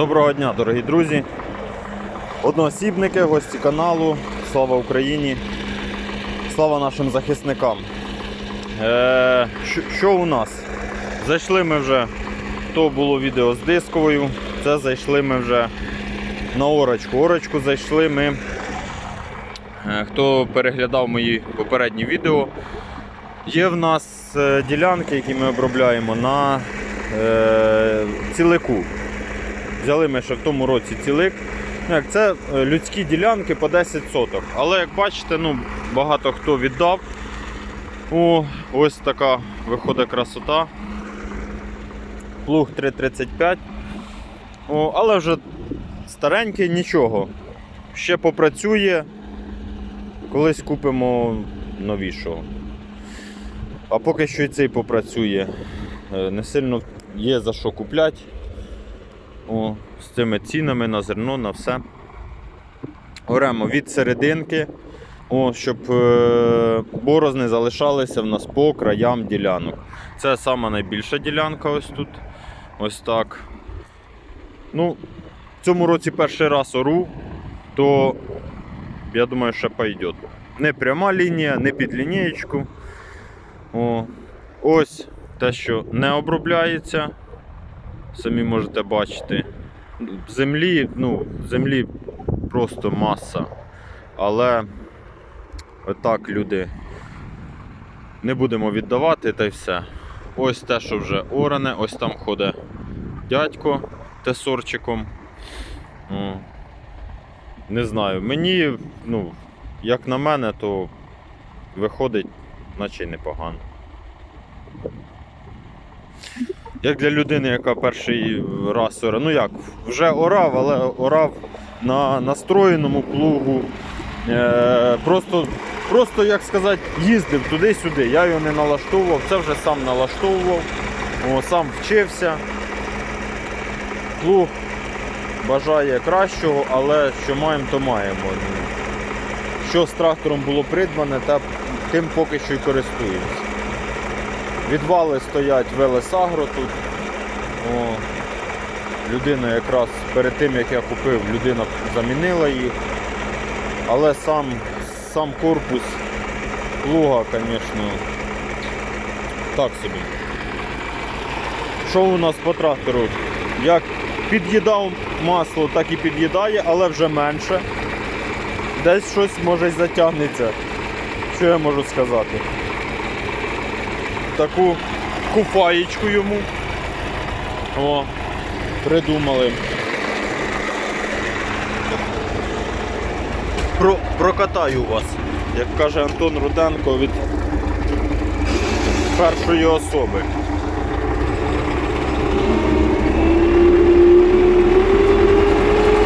Доброго дня, дорогі друзі. Одноосібники, гості каналу. Слава Україні! Слава нашим захисникам. Е, що, у нас? Зайшли ми вже, то було відео з дисковою, це зайшли ми вже на орочку. Орочку зайшли ми. Е, Хто переглядав мої попередні відео, є в нас е, ділянки, які ми обробляємо на е, цілику. Взяли ми ще в тому році цілик. Ну, як Це е, людські ділянки по 10 соток. Але як бачите, ну, багато хто віддав. О, ось така виходить красота. Плуг 3,35. О, але вже старенький, нічого. Ще попрацює. Колись купимо новішого. А поки що і цей попрацює. Е, Не сильно є за що купляти. О, з цими цінами на зерно, на все. Оремо від серединки, о, щоб е, борозни залишалися в нас по краям ділянок. Це сама найбільша ділянка ось тут. Ось так. Ну, в цьому році перший раз ору, то я думаю, ще пойде. Не пряма лінія, не під лінієчку. О, ось те, що не обробляється самі можете бачити. Землі, ну, землі просто маса. Але отак люди не будемо віддавати та й все. Ось те, що вже оране, ось там ходить дядько тесорчиком. Не знаю, мені, ну, як на мене, то виходить, наче й непогано. Як для людини, яка перший раз орав, ну як, вже орав, але орав на настроєному плугу. Е, просто, просто, як сказати, їздив туди-сюди. Я його не налаштовував, це вже сам налаштовував, о, сам вчився. Плуг бажає кращого, але що маємо, то маємо. Що з трактором було придбане, та тим поки що й користуємося. Відвали стоять Велесагро тут. О, людина якраз перед тим як я купив, людина замінила їх. Але сам, сам корпус плуга, звісно, так собі. Що у нас по трактору? Як під'їдав масло, так і під'їдає, але вже менше. Десь щось може затягнеться. Що я можу сказати? Таку куфаєчку йому. О, придумали. Про, прокатаю вас, як каже Антон Руденко від першої особи.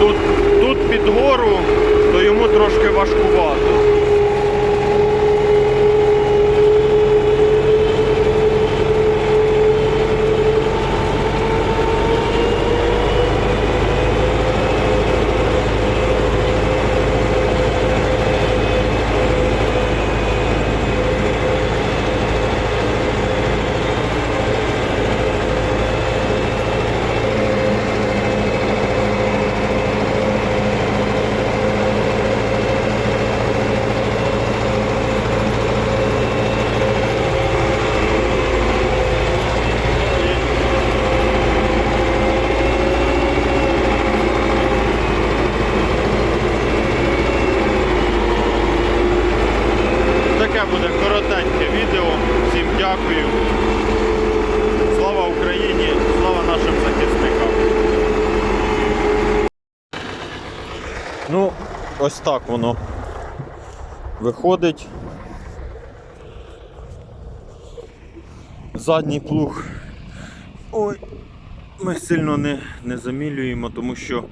Тут, тут під гору, то йому трошки важкувато. Таке буде коротеньке відео. Всім дякую. Слава Україні, слава нашим захисникам. Ну, ось так воно виходить. Задній плуг. Ой, ми сильно не, не замілюємо, тому що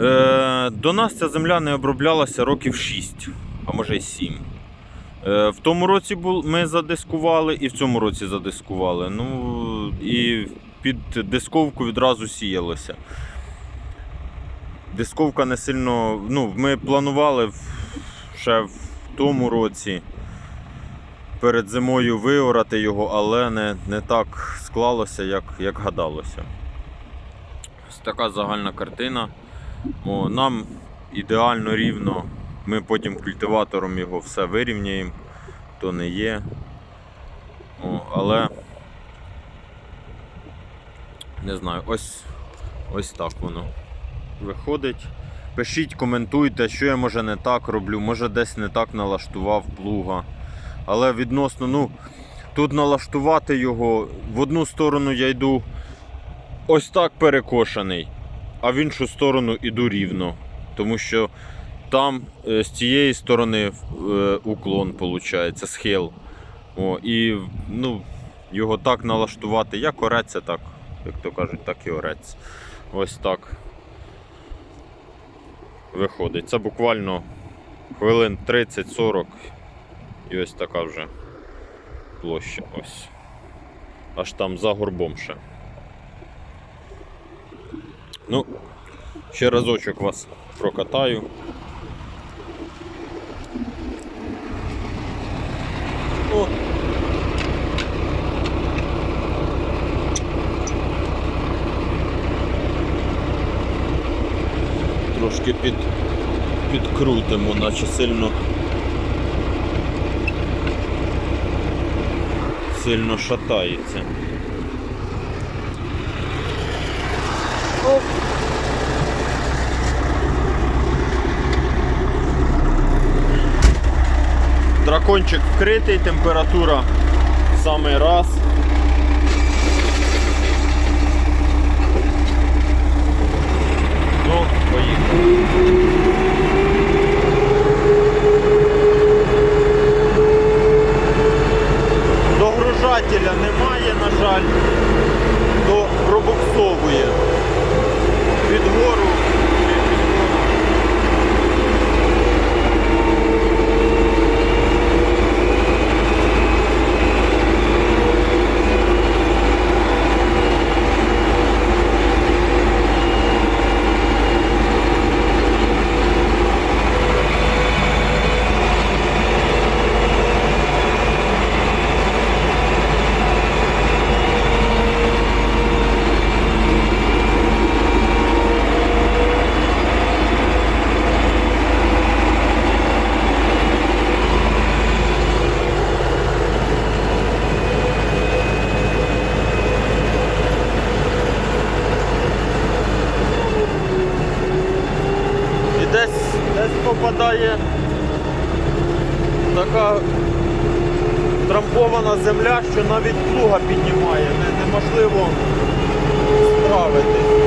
Е, до нас ця земля не оброблялася років 6, а може й 7. Е, в тому році бул, ми задискували і в цьому році задискували. Ну і під дисковку відразу сіялося. Дисковка не сильно. Ну, ми планували ще в тому році перед зимою виорати його, але не, не так склалося, як, як гадалося. така загальна картина. О, нам ідеально рівно. Ми потім культиватором його все вирівняємо, то не є. О, але не знаю, ось, ось так воно виходить. Пишіть, коментуйте, що я може не так роблю, може десь не так налаштував плуга. Але відносно, ну, тут налаштувати його, в одну сторону я йду ось так перекошений, а в іншу сторону йду рівно. Тому що там е, з цієї сторони е, уклон виходить, схил. О, і ну, його так налаштувати, як ореться, так, як то кажуть, так і ореться. Ось так виходить. Це буквально хвилин 30-40 і ось така вже площа. Ось. Аж там за горбом ще. Ну, ще разочок вас прокатаю. О. Трошки під, підкрутимо, наче сильно сильно шатається. Дракончик вкритий, температура в самий раз. Трампована земля, що навіть плуга піднімає. Неможливо справитись.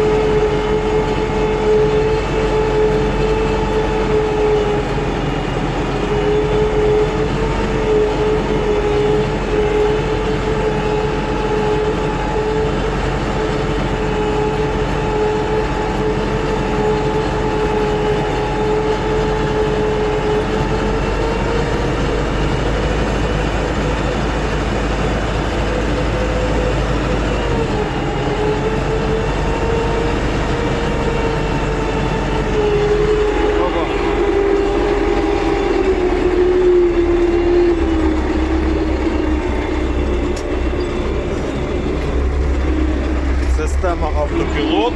Автопілот.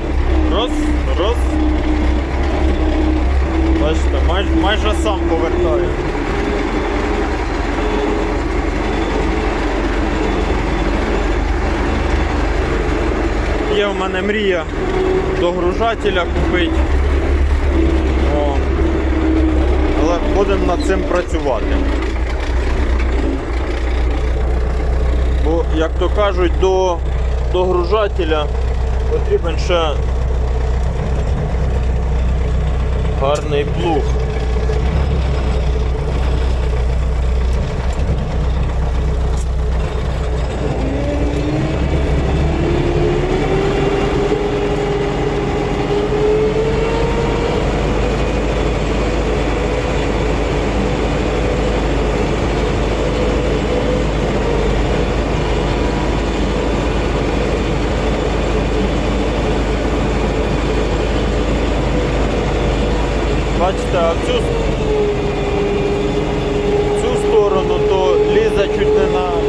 Раз, раз. Бачите, майже, майже сам повертає. Є в мене мрія догружателя купити. О. Але будемо над цим працювати. Бо, як то кажуть, до догружателя потрібен ще гарний плуг. Бачите, а цю, цю сторону то лізе чуть не на